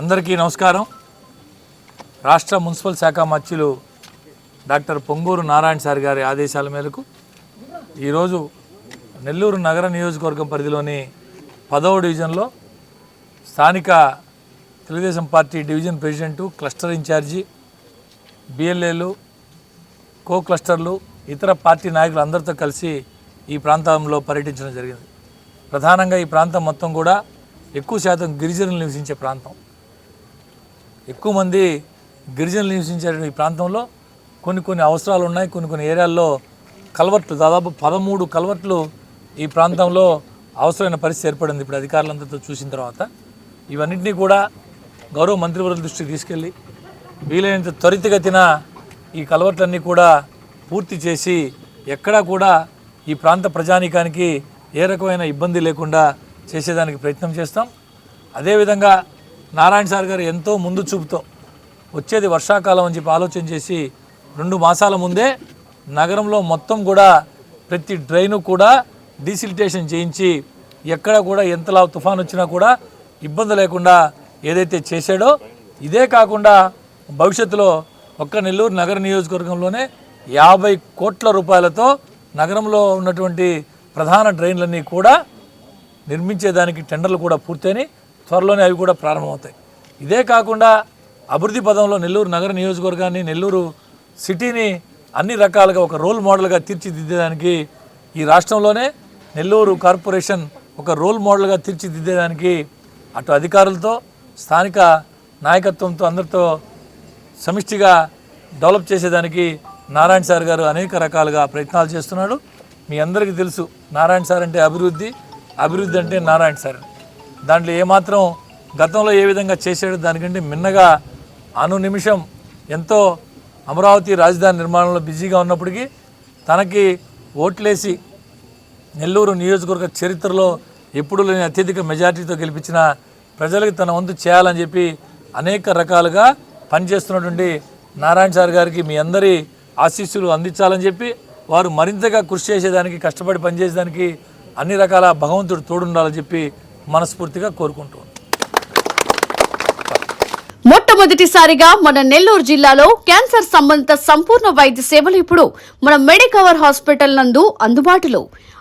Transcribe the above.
అందరికీ నమస్కారం. రాష్ట్ర మున్సిపల్ శాఖ మత్స్యులు డాక్టర్ పొంగూరు నారాయణ సార్ గారి ఆదేశాల మేరకు ఈరోజు నెల్లూరు నగర నియోజకవర్గం పరిధిలోని పదవ డివిజన్లో స్థానిక Telugu Desam party division president cluster incharge బిఎల్ఏలు co క్లస్టర్లు ఇతర పార్టీ నాయకులు అందరితో కలిసి ఈ ప్రాంతంలో పర్యటించడం జరిగింది. ప్రధానంగా ఈ ప్రాంతం మొత్తం కూడా ఎక్కువ శాతం గిరిజనులు నివసించే ప్రాంతం. ఎక్కువ మంది గిరిజనులు నివసించే ఈ ప్రాంతంలో కొన్ని కొన్ని అవసరాలు ఉన్నాయి కొన్ని కొన్ని ఏరియాల్లో కల్వర్ట్లు దాదాపు పదమూడు కల్వర్ట్లు ఈ ప్రాంతంలో అవసరమైన పరిస్థితి ఏర్పడింది ఇప్పుడు అధికారులందరితో చూసిన తర్వాత. ఇవన్నింటినీ కూడా గౌరవ మంత్రివర్గ దృష్టికి తీసుకెళ్ళి వీలైనంత త్వరితగతిన ఈ కలవట్లన్నీ కూడా పూర్తి చేసి ఎక్కడా కూడా ఈ ప్రాంత ప్రజానీకానికి ఏ రకమైన ఇబ్బంది లేకుండా చేసేదానికి ప్రయత్నం చేస్తాం. అదేవిధంగా నారాయణ సార్ గారు ఎంతో ముందు చూపుతో వచ్చేది వర్షాకాలం అని చెప్పి ఆలోచన చేసి రెండు మాసాల ముందే నగరంలో మొత్తం కూడా ప్రతి డ్రైను కూడా డీసిలిటేషన్ చేయించి ఎక్కడ కూడా ఎంతలా తుఫాన్ వచ్చినా కూడా ఇబ్బంది లేకుండా ఏదైతే చేశాడో ఇదే కాకుండా భవిష్యత్తులో ఒక్క నెల్లూరు నగర నియోజకవర్గంలోనే యాభై కోట్ల రూపాయలతో నగరంలో ఉన్నటువంటి ప్రధాన డ్రైన్లన్నీ కూడా నిర్మించేదానికి టెండర్లు కూడా పూర్తయినాయి. త్వరలోనే అవి కూడా ప్రారంభమవుతాయి. ఇదే కాకుండా అభివృద్ధి పదంలో నెల్లూరు నగర నియోజకవర్గాన్ని నెల్లూరు సిటీని అన్ని రకాలుగా ఒక రోల్ మోడల్గా తీర్చిదిద్దేదానికి ఈ రాష్ట్రంలోనే నెల్లూరు కార్పొరేషన్ ఒక రోల్ మోడల్గా తీర్చిదిద్దేదానికి అటు అధికారులతో స్థానిక నాయకత్వంతో అందరితో సమిష్టిగా డెవలప్ చేసేదానికి నారాయణ సార్ గారు అనేక రకాలుగా ప్రయత్నాలు చేస్తున్నాడు. మీ అందరికీ తెలుసు నారాయణ సార్ అంటే అభివృద్ధి. అభివృద్ధి అంటే నారాయణ సార్. దాంట్లో ఏమాత్రం గతంలో ఏ విధంగా చేశాడో దానికంటే మిన్నగా అను నిమిషం ఎంతో అమరావతి రాజధాని నిర్మాణంలో బిజీగా ఉన్నప్పటికీ తనకి ఓట్లేసి నెల్లూరు నియోజకవర్గ చరిత్రలో ఎప్పుడు లేని అత్యధిక మెజార్టీతో గెలిపించిన ప్రజలకు తన వంతు చేయాలని చెప్పి అనేక రకాలుగా పనిచేస్తున్నటువంటి నారాయణ సార్ గారికి మీ అందరి ఆశీస్సులు అందించాలని చెప్పి వారు మరింతగా కృషి చేసేదానికి కష్టపడి పనిచేసేదానికి అన్ని రకాల భగవంతుడు తోడుండాలని చెప్పి మనస్ఫూర్తిగా కోరుకుంటున్నాను మొట్టమొదటిసారిగా మన నెల్లూరు జిల్లాలో క్యాన్సర్ సంబంధిత సంపూర్ణ వైద్య సేవలు ఇప్పుడు మన మెడికవర్ హాస్పిటల్ నందు అందుబాటులో.